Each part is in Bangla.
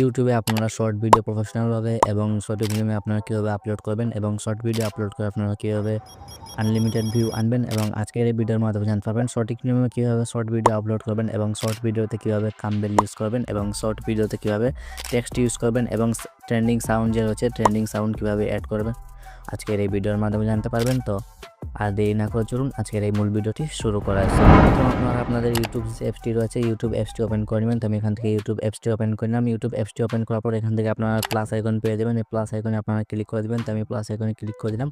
ইউটিউবে আপনারা শর্ট ভিডিও প্রফেশনালভাবে এবং শর্ট ভিডিওমে আপনারা কীভাবে আপলোড করবেন এবং শর্ট ভিডিও আপলোড করে আপনারা কীভাবে আনলিমিটেড ভিউ আনবেন এবং আজকের এই ভিডিওর মাধ্যমে জানতে পারবেন সঠিক নিয়মে কীভাবে শর্ট ভিডিও আপলোড করবেন এবং শর্ট ভিডিওতে কীভাবে কাম্বেল ইউজ করবেন এবং শর্ট ভিডিওতে কীভাবে টেক্সট ইউজ করবেন এবং ট্রেন্ডিং সাউন্ড যে রয়েছে ট্রেন্ডিং সাউন্ড কীভাবে অ্যাড করবেন। আজকের এই ভিডিওর মাধ্যমে জানতে পারবেন তো। আর দেরি না করে চলুন, আজকের এই মূল ভিডিওটি শুরু করা আছে প্রথম আপনারা আপনাদের ইউটিউব অ্যাপসটি রয়েছে ইউটিউব অ্যাপসটি ওপেন করে নেবেন। তো আমি এখান থেকে ইউটিউব অ্যাপসটি ওপেন করে নিলাম। ইউটিউব অ্যাপসটি ওপেন করার পর এখান থেকে আপনারা প্লাস আইকন পেয়ে যাবেন। এই প্লাস আইকনে আপনারা ক্লিক করে দেবেন। তো আমি প্লাস আইকনে ক্লিক করে দিলাম।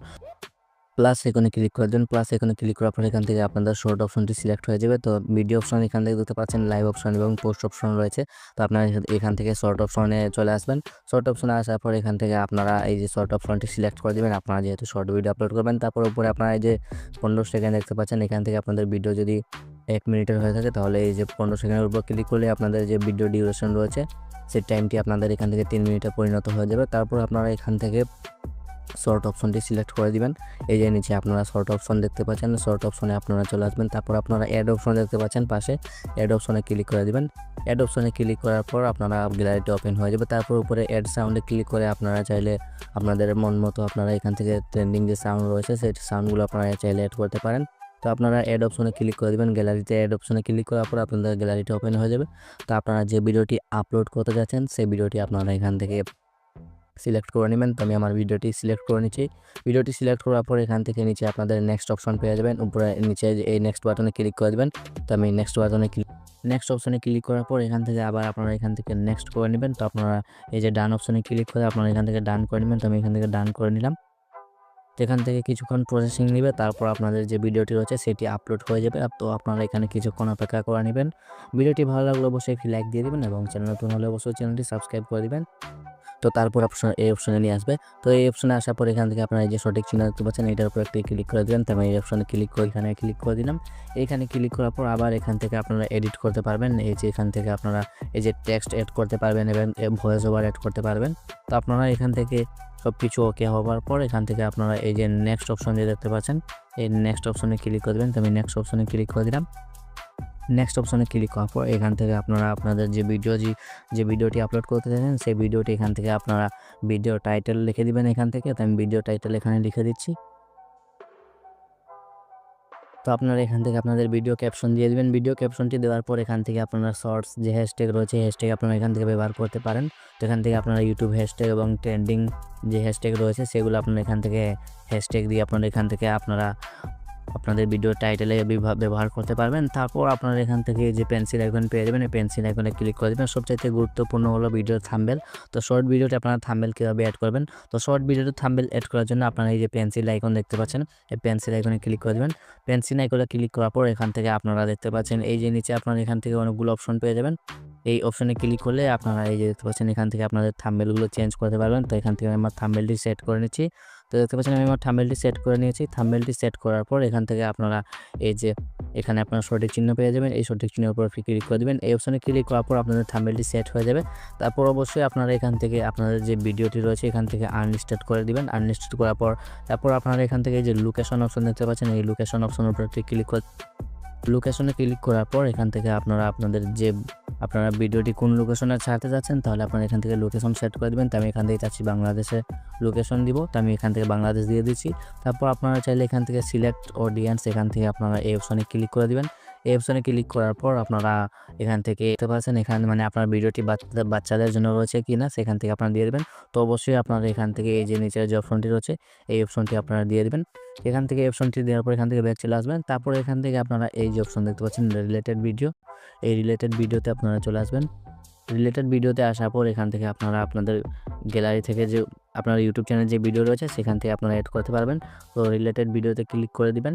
প্লাস এখানে ক্লিক করে দেন প্লাস এখানে ক্লিক করার পর এখান থেকে আপনাদের শর্ট অপশনটি সিলেক্ট হয়ে যাবে। তো ভিডিও অপশন এখান থেকে দেখতে পাচ্ছেন লাইভ অপশন এবং পোস্ট অপশন রয়েছে। তো আপনারা এখান থেকে শর্ট অপশনে চলে আসবেন। শর্ট অপশনে আসার পর এখান থেকে আপনারা এই যে শর্ট অপশনটি সিলেক্ট করে দেবেন। আপনারা যেহেতু শর্ট ভিডিও আপলোড করবেন, তারপর উপরে আপনারা এই যে পনেরো সেকেন্ড দেখতে পাচ্ছেন, এখান থেকে আপনাদের ভিডিও যদি এক মিনিটের হয়ে থাকে, তাহলে এই যে পনেরো সেকেন্ডের উপর ক্লিক করলে আপনাদের যে ভিডিও ডিউরেশন রয়েছে, সেই টাইমটি আপনাদের এখান থেকে তিন মিনিটে পরিণত হয়ে যাবে। তারপর আপনারা এখান থেকে শর্ট অপশনটি সিলেক্ট করে দিবেন। এই যে নিচে আপনারা শর্ট অপশন দেখতে পাচ্ছেন শর্ট অপশনে আপনারা চলে আসবেন। তারপর আপনারা অ্যাড অপশন দেখতে পাচ্ছেন পাশে। অ্যাড অপশনে ক্লিক করে দিবেন। অ্যাড অপশনে ক্লিক করার পর আপনারা গ্যালারিটি ওপেন হয়ে যাবে। তারপর উপরে অ্যাড সাউন্ডে ক্লিক করে আপনারা চাইলে আপনাদের মন মতো আপনারা এখান থেকে ট্রেন্ডিং যে সাউন্ড রয়েছে, সেই সাউন্ডগুলো আপনারা চাইলে অ্যাড করতে পারেন। তো আপনারা অ্যাড অপশনে ক্লিক করে দেবেন। গ্যালারিতে অ্যাড অপশনে ক্লিক করার পর আপনাদের গ্যালারিটি ওপেন হয়ে যাবে। তো আপনারা যে ভিডিওটি আপলোড করতে যাচ্ছেন, সেই ভিডিওটি আপনারা এখান থেকে সিলেক্ট করে নেবেন। তো আমি আমার ভিডিওটি সিলেক্ট করে নিচ্ছি। ভিডিওটি সিলেক্ট করার পর এখান থেকে নিচে আপনাদের নেক্সট অপশন পেয়ে যাবেন। উপরে নিচে এই নেক্সট বাটনে ক্লিক করে দেবেন। তো আমি নেক্সট বাটনে ক্লিক নেক্সট অপশনে ক্লিক করার পর এখান থেকে আবার আপনারা এখান থেকে নেক্সট করে নেবেন। তো আপনারা এই যে ডান অপশনে ক্লিক করে আপনারা এখান থেকে ডান করে নেবেন। তো আমি এখান থেকে ডান করে নিলাম। এখান থেকে কিছুক্ষণ প্রসেসিং নেবে। তারপর আপনাদের যে ভিডিওটি রয়েছে সেটি আপলোড হয়ে যাবে। তো আপনারা এখানে কিছুক্ষণ অপেক্ষা করে নেবেন। ভিডিওটি ভালো লাগলে অবশ্যই একটি লাইক দিয়ে দেবেন এবং চ্যানেল নতুন হলে অবশ্যই চ্যানেলটি সাবস্ক্রাইব করে দেবেন। তো তারপর অপশন এই অপশনে নিয়ে আসবে। তো এই অপশনে আসার পর এখান থেকে আপনারা এই যে সঠিক চিহ্ন দেখতে পাচ্ছেন, এটার উপর একটি ক্লিক করে দেবেন। তো আমি এই অপশনে ক্লিক করে, এখানে ক্লিক করে দিলাম। এখানে ক্লিক করার পর আবার এখান থেকে আপনারা এডিট করতে পারবেন। এই যে এখান থেকে আপনারা এই যে টেক্সট অ্যাড করতে পারবেন এবং ভয়েস ওভার অ্যাড করতে পারবেন। তো আপনারা এখান থেকে সব কিছু ওকে হওয়ার পর এখান থেকে আপনারা এই যে নেক্সট অপশন যে দেখতে পাচ্ছেন, এই নেক্সট অপশনে ক্লিক করে দেবেন। তো আমি নেক্সট অপশনে ক্লিক করে দিলাম। নেক্সট অপশনে ক্লিক করার পর এখান থেকে আপনারা আপনাদের যে ভিডিও যে ভিডিওটি আপলোড করতে চাইছেন, সেই ভিডিওটি এখান থেকে আপনারা ভিডিও টাইটেল লিখে দিবেন এখান থেকে। তো আমি ভিডিও টাইটেল এখানে লিখে দিচ্ছি। তো আপনারা এখান থেকে আপনাদের ভিডিও ক্যাপশন দিয়ে দেবেন। ভিডিও ক্যাপশনটি দেওয়ার পর এখান থেকে আপনারা শর্টস যে হ্যাশট্যাগ রয়েছে হ্যাশট্যাগ আপনারা এখান থেকে ব্যবহার করতে পারেন। তো এখান থেকে আপনারা ইউটিউব হ্যাশট্যাগ এবং ট্রেন্ডিং যে হ্যাশট্যাগ রয়েছে, সেগুলো আপনারা এখান থেকে হ্যাশট্যাগ দিয়ে আপনারা এখান থেকে আপনারা আপনাদের ভিডিও টাইটেলে ব্যবহার করতে পারবেন। তারপর আপনারা এখান থেকে যে পেন্সিল আইকন পেয়ে যাবেন, এই পেন্সিল আইকনে ক্লিক করে দেবেন। সবচাইতে গুরুত্বপূর্ণ হলো ভিডিওর থাম্বেল তো শর্ট ভিডিওতে আপনারা থাম্বেল কীভাবে অ্যাড করবেন? তো শর্ট ভিডিওতে থাম্বেল অ্যাড করার জন্য আপনারা এই যে পেন্সিল আইকন দেখতে পাচ্ছেন, এই পেন্সিল আইকনে ক্লিক করে দেবেন। পেন্সিল আইকনে ক্লিক করার পর এখান থেকে আপনারা দেখতে পাচ্ছেন, এই যে নিচে আপনারা এখান থেকে অনেকগুলো অপশন পেয়ে যাবেন। এই অপশনে ক্লিক করলে আপনারা এই যে দেখতে পাচ্ছেন, এখান থেকে আপনাদের থাম্বেলগুলো চেঞ্জ করতে পারবেন। তো এখান থেকে আমার থাম্বেলটি সেট করে নিচ্ছি। তো দেখতে পাচ্ছেন আমি আমার থামেলটি সেট করে নিয়েছি। থামেলটি সেট করার পর এখান থেকে আপনারা এই যে এখানে আপনারা সঠিক চিহ্ন পেয়ে যাবেন। এই সঠিক চিহ্নের উপর ক্লিক করে দেবেন। এই অপশানে ক্লিক করার পর আপনাদের থামেলটি সেট হয়ে যাবে। তারপর অবশ্যই আপনারা এখান থেকে আপনাদের যে ভিডিওটি রয়েছে এখান থেকে আনলিস্টেড করে দেবেন। আনলিস্টেড করার পর তারপর আপনারা এখান থেকে যে লোকেশন অপশন দেখতে পাচ্ছেন। এই লোকেশন অপশনের উপর ক্লিক করে লোকেশনে ক্লিক করার পর এখান থেকে আপনারা আপনাদের যে আপনারা ভিডিওটি কোন লোকেশনে ছাড়তে যাচ্ছেন, তাহলে আপনারা এখান থেকে লোকেশন সেট করে দেবেন। তো আমি এখান থেকে চাচ্ছি বাংলাদেশে লোকেশন দিব। তো আমি এখান থেকে বাংলাদেশ দিয়ে দিচ্ছি। তারপর আপনারা চাইলে এখান থেকে সিলেক্ট অডিয়েন্স এখান থেকে আপনারা এই অপশনে ক্লিক করে দেবেন। এই অপশনে ক্লিক করার পর আপনারা এখান থেকে দেখতে পাচ্ছেন, এখানে মানে আপনার ভিডিওটি বাচ্চাদের জন্য রয়েছে কি না, সেখান থেকে আপনারা দিয়ে দেবেন। তো অবশ্যই আপনারা এখান থেকে এই যে নিচের যে অপশনটি রয়েছে, এই অপশনটি আপনারা দিয়ে দেবেন। এখান থেকে অপশনটি দেওয়ার পর এখান থেকে ব্যাক চলে আসবেন। তারপর এখান থেকে আপনারা এই যে অপশন দেখতে পাচ্ছেন রিলেটেড ভিডিও এই রিলেটেড ভিডিওতে আপনারা চলে আসবেন। রিলেটেড ভিডিওতে আসার পর এখান থেকে আপনারা আপনাদের গ্যালারি থেকে যে, আপনার ইউটিউব চ্যানেল যে ভিডিও রয়েছে, সেখান থেকে আপনারা অ্যাড করতে পারবেন। তো রিলেটেড ভিডিওতে ক্লিক করে দিবেন।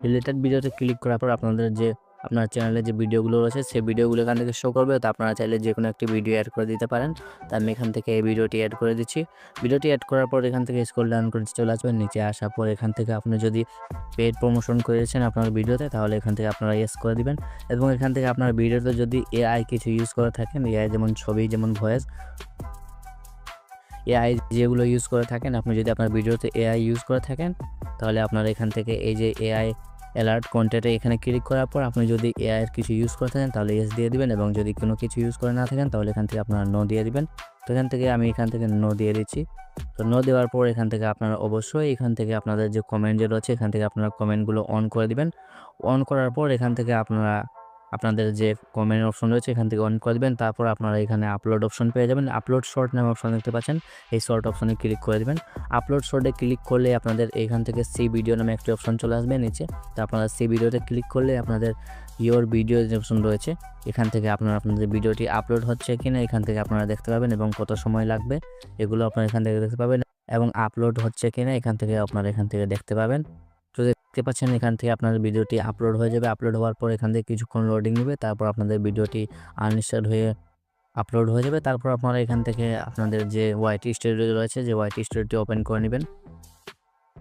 রিলেটেড ভিডিওতে ক্লিক করার পর আপনাদের যে আপনার চ্যানেলে যে ভিডিওগুলো রয়েছে, সেই ভিডিওগুলো এখান থেকে শো করবে। তো আপনারা চাইলে যে কোনো একটি ভিডিও অ্যাড করে দিতে পারেন। তো আমি এখান থেকে এই ভিডিওটি অ্যাড করে দিচ্ছি। ভিডিওটি অ্যাড করার পর এখান থেকে স্ক্রল ডাউন করে চলে আসবেন। নিচে আসার পর এখান থেকে আপনি যদি পেড প্রমোশন করেছেন আপনার ভিডিওতে তাহলে এখান থেকে আপনারা ইয়েস করে দিবেন। এবং এখান থেকে আপনার ভিডিওতে যদি এআই কিছু ইউজ করে থাকেন এআই যেমন ছবি, যেমন ভয়েস এআই যেগুলো ইউজ করে থাকেন, আপনি যদি আপনার ভিডিওতে এআই ইউজ করে থাকেন, তাহলে আপনার এখান থেকে এই যে এআই অ্যালার্ট কন্টেন্টে এখানে ক্লিক করার পর আপনি যদি এআই এর কিছু ইউজ করে থাকেন, তাহলে এস দিয়ে দিবেন এবং যদি কোনো কিছু ইউজ করে না থাকেন, তাহলে এখান থেকে আপনারা নো দিয়ে দিবেন। তো এখান থেকে আমি এখান থেকে নো দিয়ে দিচ্ছি। তো নো দেওয়ার পর এখান থেকে আপনারা অবশ্যই এখান থেকে আপনাদের যে কমেন্ট যে রয়েছে, এখান থেকে আপনারা কমেন্টগুলো অন করে দিবেন। অন করার পর এখান থেকে আপনারা আপনাদের যে কমেন্ট অপশন রয়েছে, এখান থেকে অন করে দেবেন। তারপর আপনারা এখানে আপলোড অপশন পেয়ে যাবেন। আপলোড শর্ট নামে অপশন দেখতে পাচ্ছেন। এই শর্ট অপশনে ক্লিক করে দেবেন। আপলোড শর্টে ক্লিক করলে আপনাদের এখান থেকে সি ভিডিও নামে একটি অপশন চলে আসবে নিচে। তো আপনারা সি ভিডিওতে ক্লিক করলে আপনাদের ইয়োর ভিডিও যে অপশন রয়েছে, এখান থেকে আপনারা আপনাদের ভিডিওটি আপলোড হচ্ছে কিনা, এখান থেকে আপনারা দেখতে পাবেন এবং কত সময় লাগবে, এগুলো আপনারা এখান থেকে দেখতে পাবেন। এবং আপলোড হচ্ছে কিনা, এখান থেকে আপনারা এখান থেকে দেখতে পাবেন। দেখতে পাচ্ছেন এখান থেকে আপনার ভিডিওটি আপলোড হয়ে যাবে। আপলোড হওয়ার পর এখান থেকে কিছুক্ষণ লোডিং নেবে, তারপর আপনাদের ভিডিওটি আনস্টার হয়ে আপলোড হয়ে যাবে। তারপর আপনারা এখান থেকে আপনাদের যে ওয়াইটি স্টুডিও রয়েছে, যে ওয়াইটি স্টুডিওটি ওপেন করে নেবেন।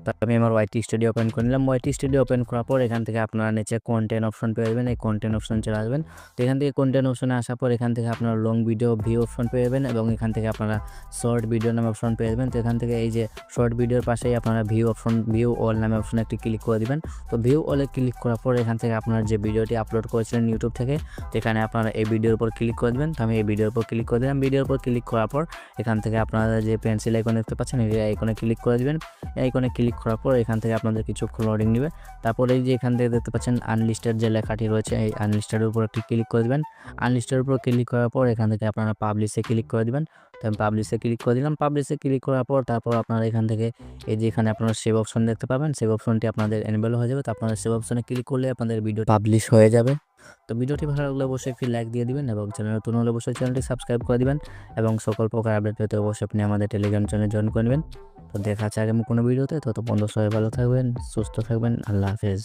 তো আমি আমার ওয়াইটি স্টুডিও ওপেন করে নিলাম। ওয়াইটি স্টুডিও ওপেন করার পর এখান থেকে আপনারা নিচে কন্টেন্ট অপশন পেয়ে যাবেন। এই কন্টেন্ট অপশন চলে আসবেন। তো এখান থেকে কন্টেন্ট অপশনে আসার পর এখান থেকে আপনারা লং ভিডিও ভিউ অপশন পেয়ে যাবেন এবং এখান থেকে আপনারা শর্ট ভিডিও নামে অপশন পেয়ে যাবেন। তো এখান থেকে এই যে শর্ট ভিডিওর পাশেই আপনারা ভিউ অপশন ভিউ অল নামে অপশনে একটি ক্লিক করে দিবেন। তো ভিউ অলে ক্লিক করার পর এখান থেকে আপনারা যে ভিডিওটি আপলোড করেছিলেন ইউটিউব থেকে, তো এখানে আপনারা এই ভিডিওর উপর ক্লিক করে দেবেন। তো আমি এই ভিডিওর উপর ক্লিক করে দিলাম। ভিডিওর উপর ক্লিক করার পর এখান থেকে আপনারা যে পেন্সিল আইকন দেখতে পাচ্ছেন, এই আইকনে ক্লিক করে দিবেন। এই আইকনে ক্লিক করার পর এখান থেকে আপনাদের কিছু লোডিং নেবে। তারপরে এই যে এখান থেকে দেখতে পাচ্ছেন আনলিস্টেড যে লেখাটি রয়েছে, এই আনলিস্টেডের উপর একটি ক্লিক করে দেবেন। আনলিস্টের উপর ক্লিক করার পর এখান থেকে আপনারা পাবলিশে ক্লিক করে দিবেন। তো আমি পাবলিশে ক্লিক করে দিলাম। পাবলিশে ক্লিক করার পর তারপর আপনারা এখান থেকে এই যে এখানে আপনারা সেভ অপশন দেখতে পাবেন। সেভ অপশনটি আপনাদের এনেবেল হয়ে যাবে। তো আপনারা সেভ অপশনে ক্লিক করলে আপনাদের ভিডিও পাবলিশ হয়ে যাবে। তো ভিডিওটি ভালো লাগলে অবশ্যই একটি লাইক দিয়ে দিবেন এবং চ্যানেল নতুন হলে অবশ্যই চ্যানেলটি সাবস্ক্রাইব করে দিবেন এবং সকল প্রকার আপডেট পেতে অবশ্যই আপনি আমাদের টেলিগ্রাম চ্যানেলে জয়েন করে নেবেন। তো দেখা যাচ্ছে আগামী কোনো ভিডিওতে তত বন্ধু সবাই ভালো থাকবেন, সুস্থ থাকবেন, আল্লাহ হাফেজ।